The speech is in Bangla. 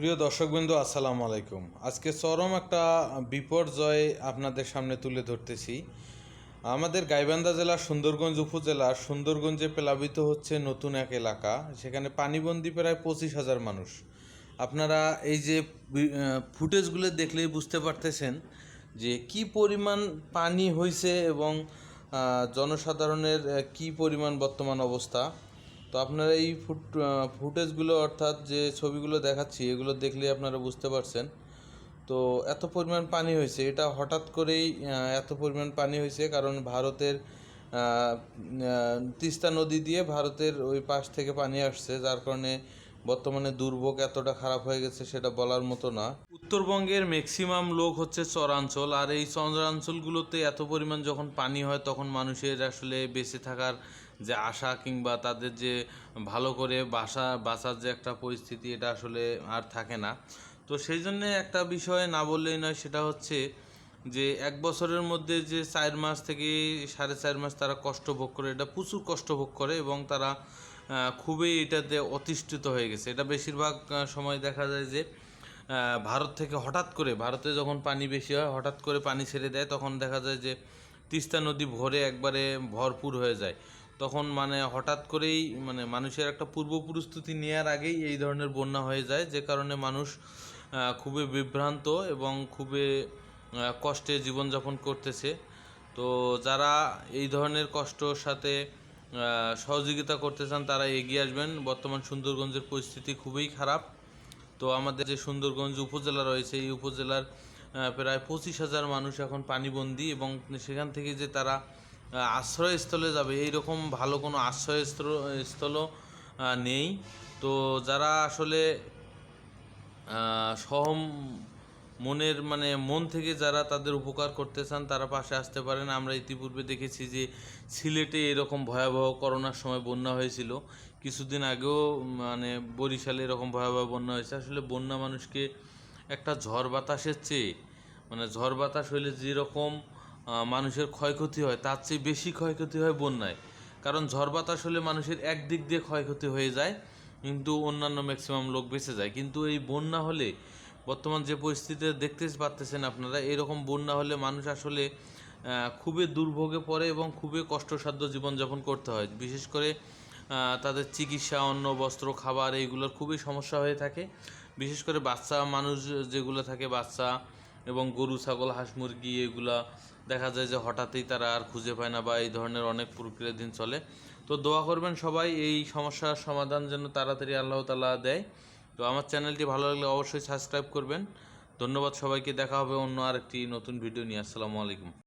প্রিয় দর্শকবৃন্দ, আসসালামু আলাইকুম। আজকে চরম একটা বিপর্যয় আপনাদের সামনে তুলে ধরতেছি। আমাদের গাইবান্ধা জেলার সুন্দরগঞ্জ উপজেলার সুন্দরগঞ্জে প্লাবিত হচ্ছে নতুন এক এলাকা। সেখানে পানিবন্দী প্রায় পঁচিশ হাজার মানুষ। আপনারা এই যে ফুটেজগুলো দেখলেই বুঝতে পারতেছেন যে, কি পরিমাণ পানি হয়েছে এবং জনসাধারণের কি পরিমাণ বর্তমান অবস্থা। তো আপনারা এই ফুট ফুটেজগুলো অর্থাৎ যে ছবিগুলো দেখাচ্ছি, এগুলো দেখলে আপনারা বুঝতে পারছেন। তো এত পরিমাণ পানি হয়েছে, এটা হঠাৎ করেই এত পরিমাণ পানি হয়েছে কারণ ভারতের তিস্তা নদী দিয়ে ভারতের ওই পাশ থেকে পানি আসছে, যার কারণে বর্তমানে দুর্ভোগ এতটা খারাপ হয়ে গেছে সেটা বলার মতো না। উত্তরবঙ্গের ম্যাক্সিমাম লোক হচ্ছে চরাঞ্চল, আর এই চরাঞ্চলগুলোতে এত পরিমাণ যখন পানি হয়, তখন মানুষের আসলে বেঁচে থাকার যে আশা কিংবা তাদের যে ভালো করে বাসা, বাঁচার যে একটা পরিস্থিতি, এটা আসলে আর থাকে না। তো সেই জন্যে একটা বিষয় না বললেই নয়, সেটা হচ্ছে যে এক বছরের মধ্যে যে চার মাস থেকে সাড়ে চার মাস তারা কষ্ট ভোগ করে, এটা প্রচুর কষ্ট ভোগ করে এবং তারা খুবই এটাতে অতিষ্ঠিত হয়ে গেছে। এটা বেশিরভাগ সময় দেখা যায় যে ভারত থেকে হঠাৎ করে, ভারতে যখন পানি বেশি হয়, হঠাৎ করে পানি ছেড়ে দেয়, তখন দেখা যায় যে তিস্তা নদী ভরে একবারে ভরপুর হয়ে যায়। তখন মানে হঠাৎ করেই মানে মানুষের একটা পূর্ব প্রস্তুতি নেওয়ার আগেই এই ধরনের বন্যা হয়ে যায়, যে কারণে মানুষ খুবই বিভ্রান্ত এবং খুবই কষ্টে জীবনযাপন করতেছে। তো যারা এই ধরনের কষ্টর সাথে সহযোগিতা করতে চান, তারা এগিয়ে আসবেন। বর্তমান সুন্দরগঞ্জের পরিস্থিতি খুবই খারাপ। তো আমাদের যে সুন্দরগঞ্জ উপজেলা রয়েছে, এই উপজেলার প্রায় পঁচিশ হাজার মানুষ এখন পানিবন্দী এবং সেখান থেকে যে তারা আশ্রয়স্থলে যাবে এই রকম ভালো কোনো আশ্রয়স্থল নেই। তো যারা আসলে সহম মনের মানে মন থেকে যারা তাদের উপকার করতে চান, তারা পাশে আসতে পারেন। আমরা ইতিপূর্বে দেখেছি যে সিলেটে এরকম ভয়াবহ করোনার সময় বন্যা হয়েছিল। কিছুদিন আগেও মানে বরিশালে এরকম ভয়াবহ বন্যা হয়েছে। আসলে বন্যা মানুষকে একটা ঝড় বাতাসের চেয়ে মানে ঝড় বাতাস হইলে যেরকম মানুষের ক্ষয়ক্ষতি হয়, তার চেয়ে বেশি ক্ষয়ক্ষতি হয় বন্যায়। কারণ ঝড় বাতাস হলে মানুষের একদিক দিয়ে ক্ষয়ক্ষতি হয়ে যায়, কিন্তু অন্যান্য ম্যাক্সিমাম লোক বেঁচে যায়। কিন্তু এই বন্যা হলে বর্তমান যে পরিস্থিতিতে দেখতে পারতেছেন আপনারা, এরকম বন্যা হলে মানুষ আসলে খুবই দুর্ভোগে পড়ে এবং খুবই কষ্টসাধ্য জীবনযাপন করতে হয়। বিশেষ করে তাদের চিকিৎসা, অন্ন, বস্ত্র, খাবার এইগুলোর খুবই সমস্যা হয়ে থাকে। বিশেষ করে বাচ্চা, মানুষ যেগুলো থাকে, বাচ্চা এবং গরু, ছাগল, হাঁস, মুরগি এগুলা, দেখা যায় যে হঠাৎই তারা আর খুঁজে পায় না বা এই ধরনের অনেক প্রক্রিয়া দিন চলে। তো দোয়া করবেন সবাই, এই সমস্যার সমাধান যেন তাড়াতাড়ি আল্লাহ তালা দেয়। তো আমার চ্যানেলটি ভালো লাগলে অবশ্যই সাবস্ক্রাইব করবেন। ধন্যবাদ সবাইকে। দেখা হবে অন্য আরেকটি নতুন ভিডিও নিয়ে। আসসালামু আলাইকুম।